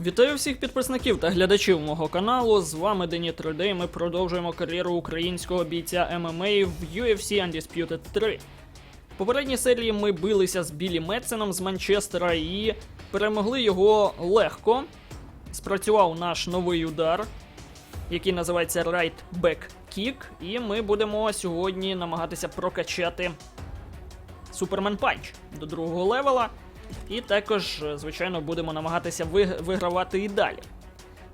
Вітаю всіх підписників та глядачів мого каналу. З вами Дені 3D. Ми продовжуємо кар'єру українського бійця ММА в UFC Undisputed 3. В попередній серії ми билися з Білі Метсеном з Манчестера і перемогли його легко. Спрацював наш новий удар, який називається Right Back Kick. І ми будемо сьогодні намагатися прокачати Супермен Панч до другого левела. І також, е, звичайно, будемо намагатися вигравати і далі.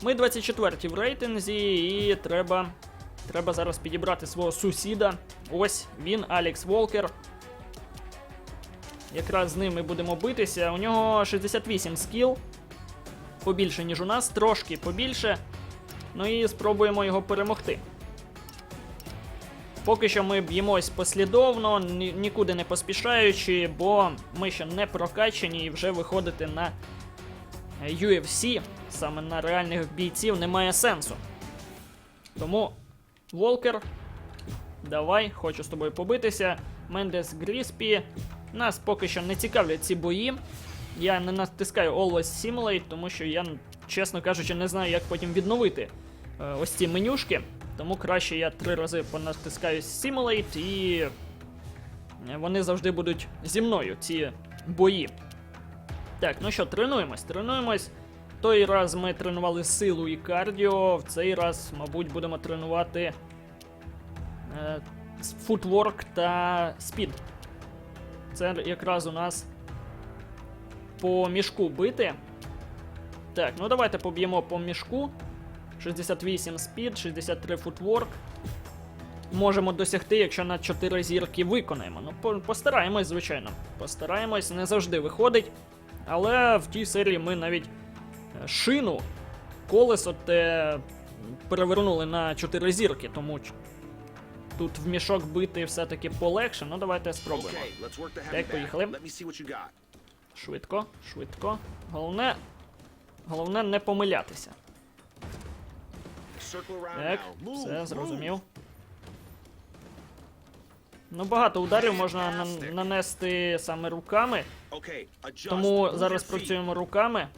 Ми 24 в рейтинзі, і треба, треба зараз підібрати свого сусіда. Ось він, Алекс Волкер. Якраз з ним ми будемо битися. У нього 68 скіл. Побільше, ніж у нас, трошки побільше. Ну і спробуємо його перемогти. Поки що ми б'ємось послідовно, нікуди не поспішаючи, бо ми ще не прокачані і вже виходити на UFC, саме на реальних бійців, немає сенсу. Тому, Волкер, давай, хочу з тобою побитися. Мендес Гріспі. Нас поки що не цікавлять ці бої. Я не натискаю Always Simulate, тому що я, чесно кажучи, не знаю, як потім відновити е, ось ці менюшки. Тому краще я три рази понатискаю Simulate і вони завжди будуть зі мною, ці бої. Так, ну що, тренуємось, тренуємось. Той раз ми тренували силу і кардіо, в цей раз, мабуть, будемо тренувати е, футворк та спід. Це якраз у нас по мішку бити. Так, ну давайте поб'ємо по мішку. 68 спід, 63 футворк. Можемо досягти, якщо на 4 зірки виконаємо. Ну, постараємось, звичайно. Постараємось, не завжди виходить. Але в тій серії ми навіть е, шину, колесо те перевернули на 4 зірки, тому тут в мішок бити все-таки полегше. Ну давайте спробуємо. Так, поїхали. Швидко, швидко. Головне. Головне не помилятися. Так, все зрозумів. Ну, багато ударів можна нан- нанести саме руками, тому зараз працюємо руками.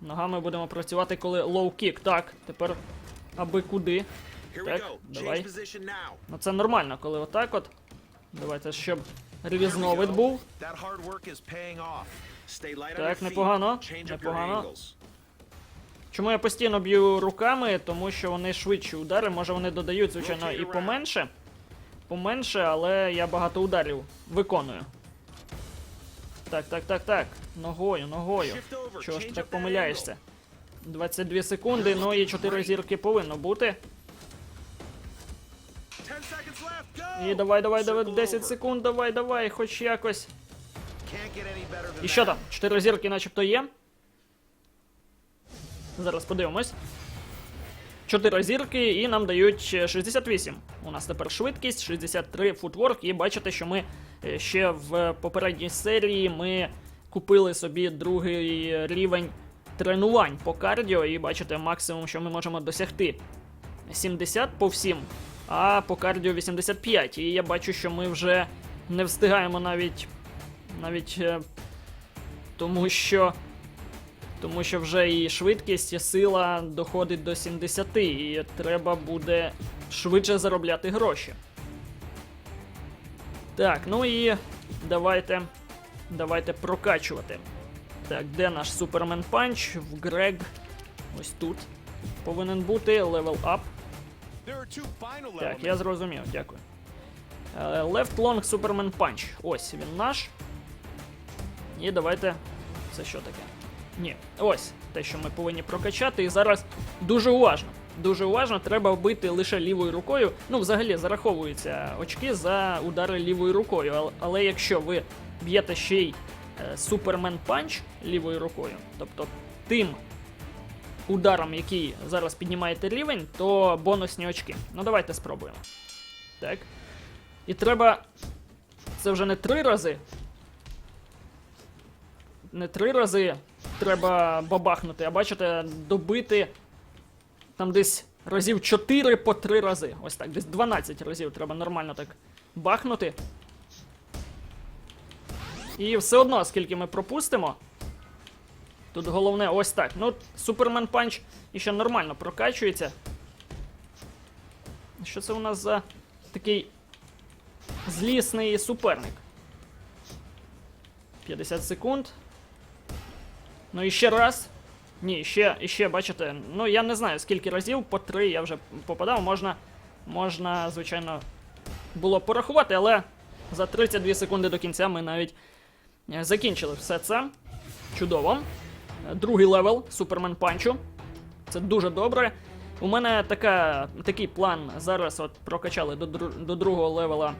Ногами будемо працювати, коли лоу-кік. Так, тепер аби куди. Так, давай. Ну це нормально, коли отак от. Давайте, щоб різновид був. Так, непогано, непогано. Чому я постійно б'ю руками? Тому що вони швидші удари. Може вони додають, звичайно, і поменше. Поменше, але я багато ударів виконую. Так, так, так, так. Ногою, ногою. Чого ж ти так помиляєшся? 22 секунди, ну і 4 зірки повинно бути. 10 seconds left. Go. І давай, давай, давай, 10 секунд, давай, давай, хоч якось. І що там? 4 зірки начебто є. Зараз подивимось. 4 зірки і нам дають е, 68. У нас тепер швидкість, 63 футворк, і бачите, що ми е, ще в попередній серії ми купили собі другий рівень тренувань по кардіо, і бачите, максимум, що ми можемо досягти 70 по всім, а по кардіо 85. І я бачу, що ми вже не встигаємо навіть навіть е, тому що. Тому що вже і швидкість, і сила доходить до 70, і треба буде швидше заробляти гроші. Так, ну і давайте. Давайте прокачувати. Так, де наш Супермен Панч? В Грег. Ось тут. Повинен бути левел ап. Так, я зрозумів, дякую. Е, Left Long Superman Punch. Ось він наш. І давайте. Це що таке? Ні, ось те, що ми повинні прокачати. І зараз дуже уважно. Дуже уважно, треба бити лише лівою рукою. Ну, взагалі зараховуються очки за удари лівою рукою. Але, але якщо ви б'єте ще й е, Супермен Панч лівою рукою, тобто тим ударом, який зараз піднімаєте рівень, то бонусні очки. Ну давайте спробуємо. Так. І треба. Це вже не три рази. Не три рази треба бабахнути, а бачите, добити там десь разів 4 по 3 рази. Ось так, десь 12 разів треба нормально так бахнути. І все одно, скільки ми пропустимо, Тут головне ось так. Ну, Супермен Панч ще нормально прокачується. Що це у нас за такий злісний суперник? 50 секунд. Ну і ще раз. Ні, ще, ще, бачите, ну я не знаю скільки разів, по три я вже попадав, можна, можна, звичайно, було порахувати, але за 32 секунди до кінця ми навіть е, закінчили все це. Чудово. Другий левел Супермен Панчу. Це дуже добре. У мене така, такий план зараз от прокачали до, до другого левела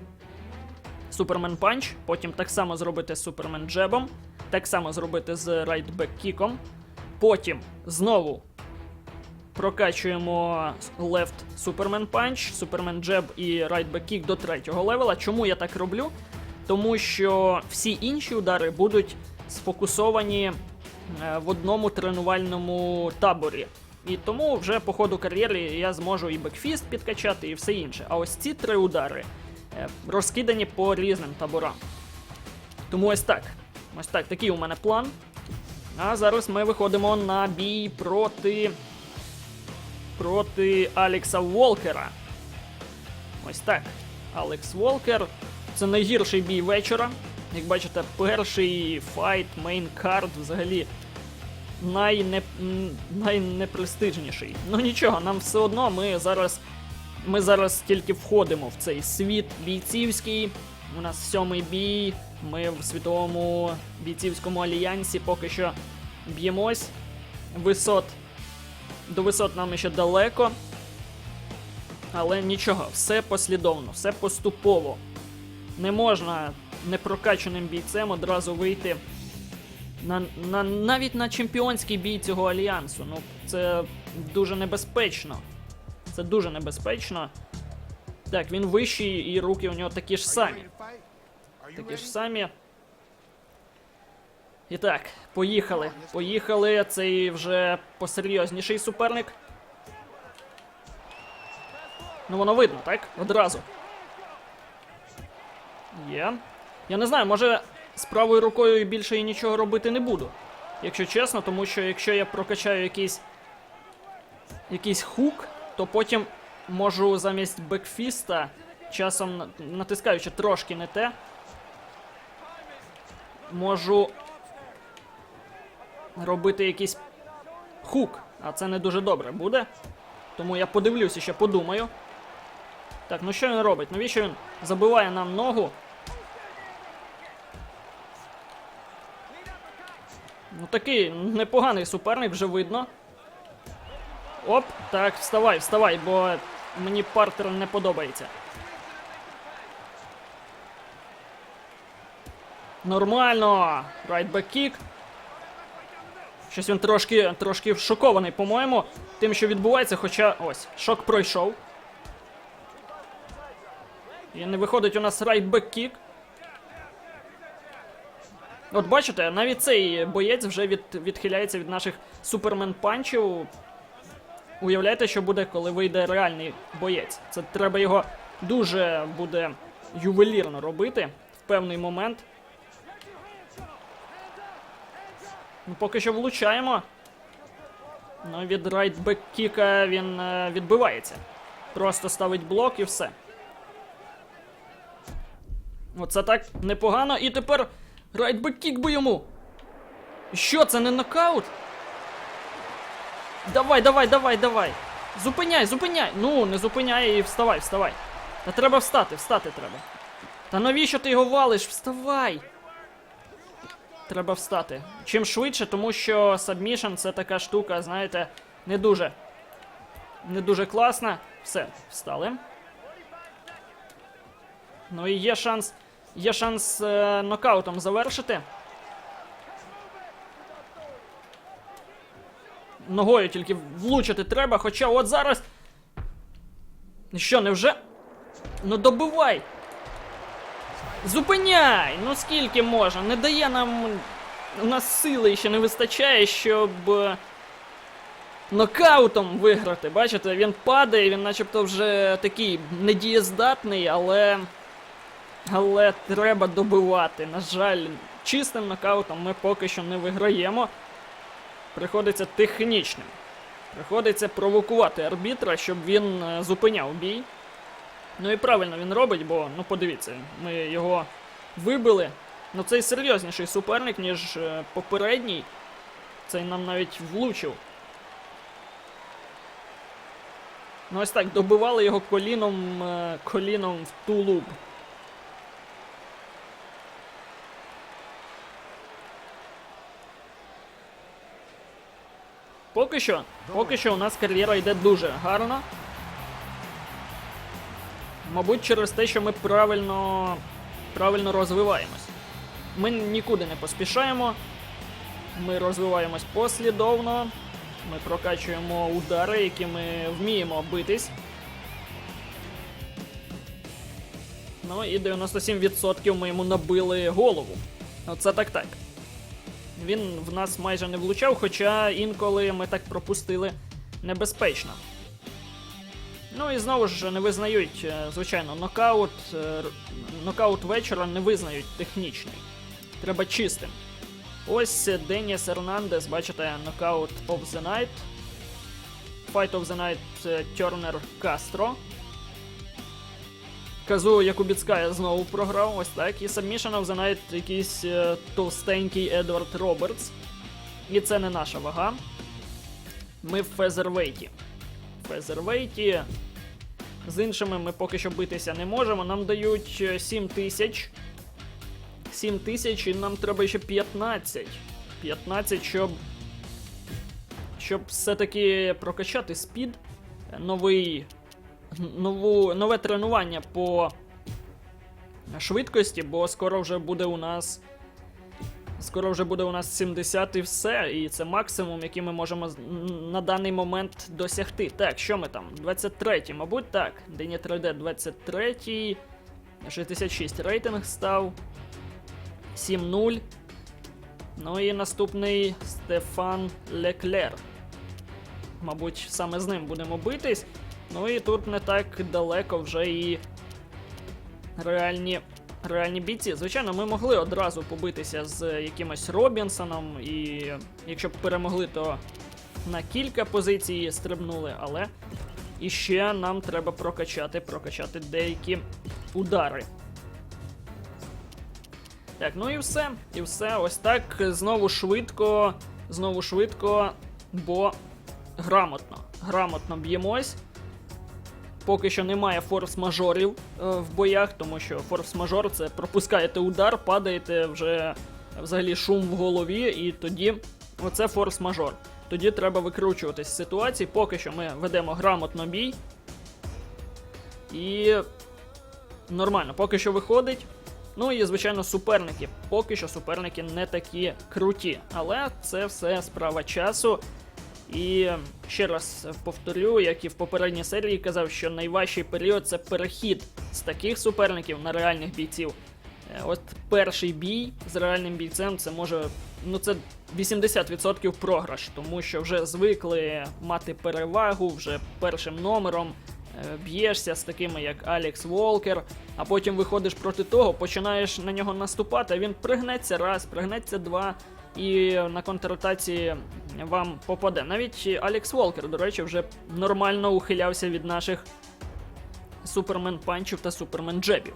Супермен Панч, потім так само зробити з Супермен Джебом, так само зробити з Райтбек Кіком. Потім знову прокачуємо Left Superman Punch, Superman Jab і Kick до третього левела. Чому я так роблю? Тому що всі інші удари будуть сфокусовані е, в одному тренувальному таборі. І тому вже по ходу кар'єри я зможу і бекфіст підкачати, і все інше. А ось ці три удари е, розкидані по різним таборам. Тому ось так. Ось так, такий у мене план. А зараз ми виходимо на бій проти. проти Алекса Волкера. Ось так. Алекс Волкер. Це найгірший бій вечора. Як бачите, перший файт, мейн-карт взагалі найне... найнепрестижніший. Ну нічого, нам все одно ми зараз. Ми зараз тільки входимо в цей світ бійцівський. У нас сьомий бій. Ми в світовому бійцівському альянсі поки що б'ємось. Висот. До висот нам ще далеко. Але нічого, все послідовно, все поступово. Не можна непрокачаним бійцем одразу вийти на, на, навіть на чемпіонський бій цього альянсу. Ну, це дуже небезпечно. Це дуже небезпечно. Так, він вищий і руки у нього такі ж самі. Такі ж самі. І так, поїхали. Поїхали. Цей вже посерйозніший суперник. Ну, воно видно, так? Одразу. Є. Я не знаю, може з правою рукою більше і нічого робити не буду. Якщо чесно, тому що якщо я прокачаю якийсь. якийсь хук, то потім можу замість бекфіста, часом натискаючи трошки не те, можу робити якийсь хук, а це не дуже добре буде. Тому я подивлюся, ще подумаю. Так, ну що він робить? Навіщо він забиває нам ногу? Ну такий непоганий суперник, вже видно. Оп, так, вставай, вставай, бо мені партер не подобається. Нормально. Райтбек кік. Щось він трошки, трошки шокований, по-моєму, тим, що відбувається, хоча ось, шок пройшов. І не виходить у нас райтбек кік. От бачите, навіть цей боєць вже від, відхиляється від наших супермен панчів. Уявляєте, що буде, коли вийде реальний боєць. Це треба його дуже буде ювелірно робити в певний момент. Ну, поки що влучаємо. Ну, від райтбек кіка він е, відбивається. Просто ставить блок і все. Оце так непогано. І тепер райтбек кік би йому. Що, це не нокаут? Давай, давай, давай, давай. Зупиняй, зупиняй. Ну, не зупиняй і вставай, вставай. Та треба встати, встати треба. Та навіщо ти його валиш? Вставай! Треба встати. Чим швидше, тому що сабмішн це така штука, знаєте, не дуже. Не дуже класна. Все, встали. Ну і є шанс. Є шанс е, нокаутом завершити. Ногою тільки влучити треба, хоча от зараз. Що, невже? Ну добивай! Зупиняй! Ну скільки можна? Не дає нам. У нас сили ще не вистачає, щоб. е, Нокаутом виграти. Бачите, він падає, він начебто вже такий недієздатний, але. Але треба добивати. На жаль, чистим нокаутом ми поки що не виграємо. приходиться технічним. Приходиться провокувати арбітра, щоб він е, зупиняв бій. Ну і правильно він робить, бо, ну подивіться, ми його вибили. Ну цей серйозніший суперник, ніж е, попередній. Цей нам навіть влучив. Ну ось так, добивали його коліном, е, коліном в тулуб. Поки що, поки що у нас кар'єра йде дуже гарно. Мабуть, через те, що ми правильно, правильно розвиваємось. Ми нікуди не поспішаємо. Ми розвиваємось послідовно. Ми прокачуємо удари, які ми вміємо битись. Ну і 97% ми йому набили голову. Оце так так. Він в нас майже не влучав, хоча інколи ми так пропустили небезпечно. Ну і знову ж не визнають, е, звичайно, нокаут. е, Нокаут вечора не визнають технічний. Треба чистим. Ось Деніс Ернандес, бачите, нокаут of the Night. Fight of the Night е, Тернер Кастро. Казу Якубіцкая знову програв, ось так. І Submission of the Night якийсь товстенький Едвард Робертс. І це не наша вага. Ми в фезервейті. Фезервейті. З іншими ми поки що битися не можемо. Нам дають е, 7 тисяч. 7 тисяч і нам треба ще 15. 15, щоб. Щоб все-таки прокачати спід. Е, Новий. Нову, нове тренування по швидкості, бо скоро вже буде у нас. Скоро вже буде у нас 70 і все, і це максимум, який ми можемо на даний момент досягти. Так, що ми там? 23-й, мабуть, так. Дені 3D 23, 66 рейтинг став. 7-0. Ну і наступний Стефан Леклер. Мабуть, саме з ним будемо битись. Ну і тут не так далеко вже і реальні, реальні бійці. Звичайно, ми могли одразу побитися з якимось Робінсоном, і якщо б перемогли, то на кілька позицій стрибнули, але іще нам треба прокачати, прокачати деякі удари. Так, ну і все. І все. Ось так. Знову швидко. Знову швидко, бо грамотно. Грамотно б'ємось. Поки що немає форс-мажорів е, в боях, тому що форс-мажор це пропускаєте удар, падаєте вже взагалі шум в голові, і тоді оце форс-мажор. Тоді треба викручуватись з ситуації. Поки що ми ведемо грамотно бій. І нормально, поки що виходить. Ну і звичайно, суперники. Поки що суперники не такі круті. Але це все справа часу. І ще раз повторю, як і в попередній серії казав, що найважчий період це перехід з таких суперників на реальних бійців. Е, От перший бій з реальним бійцем це може. Ну це 80% програш, тому що вже звикли мати перевагу вже першим номером. е, Б'єшся з такими, як Алекс Волкер, а потім виходиш проти того, починаєш на нього наступати, а він пригнеться раз, пригнеться два, і на контратаці вам попаде. Навіть Алекс Волкер, до речі, вже нормально ухилявся від наших супермен панчів та супермен джебів.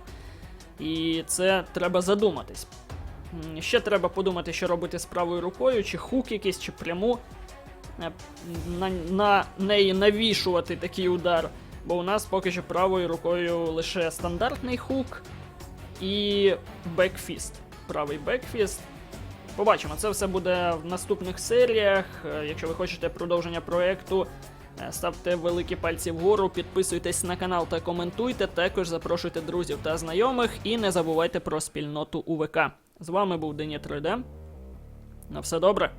І це треба задуматись. Ще треба подумати, що робити з правою рукою, чи хук якийсь, чи пряму. Е, На, на неї навішувати такий удар. Бо у нас поки що правою рукою лише стандартний хук і бекфіст. Правий бекфіст. Побачимо, це все буде в наступних серіях. Е, Якщо ви хочете продовження проекту, е, ставте великі пальці вгору, підписуйтесь на канал та коментуйте. Також запрошуйте друзів та знайомих і не забувайте про спільноту УВК. З вами був Дені 3D. На все добре.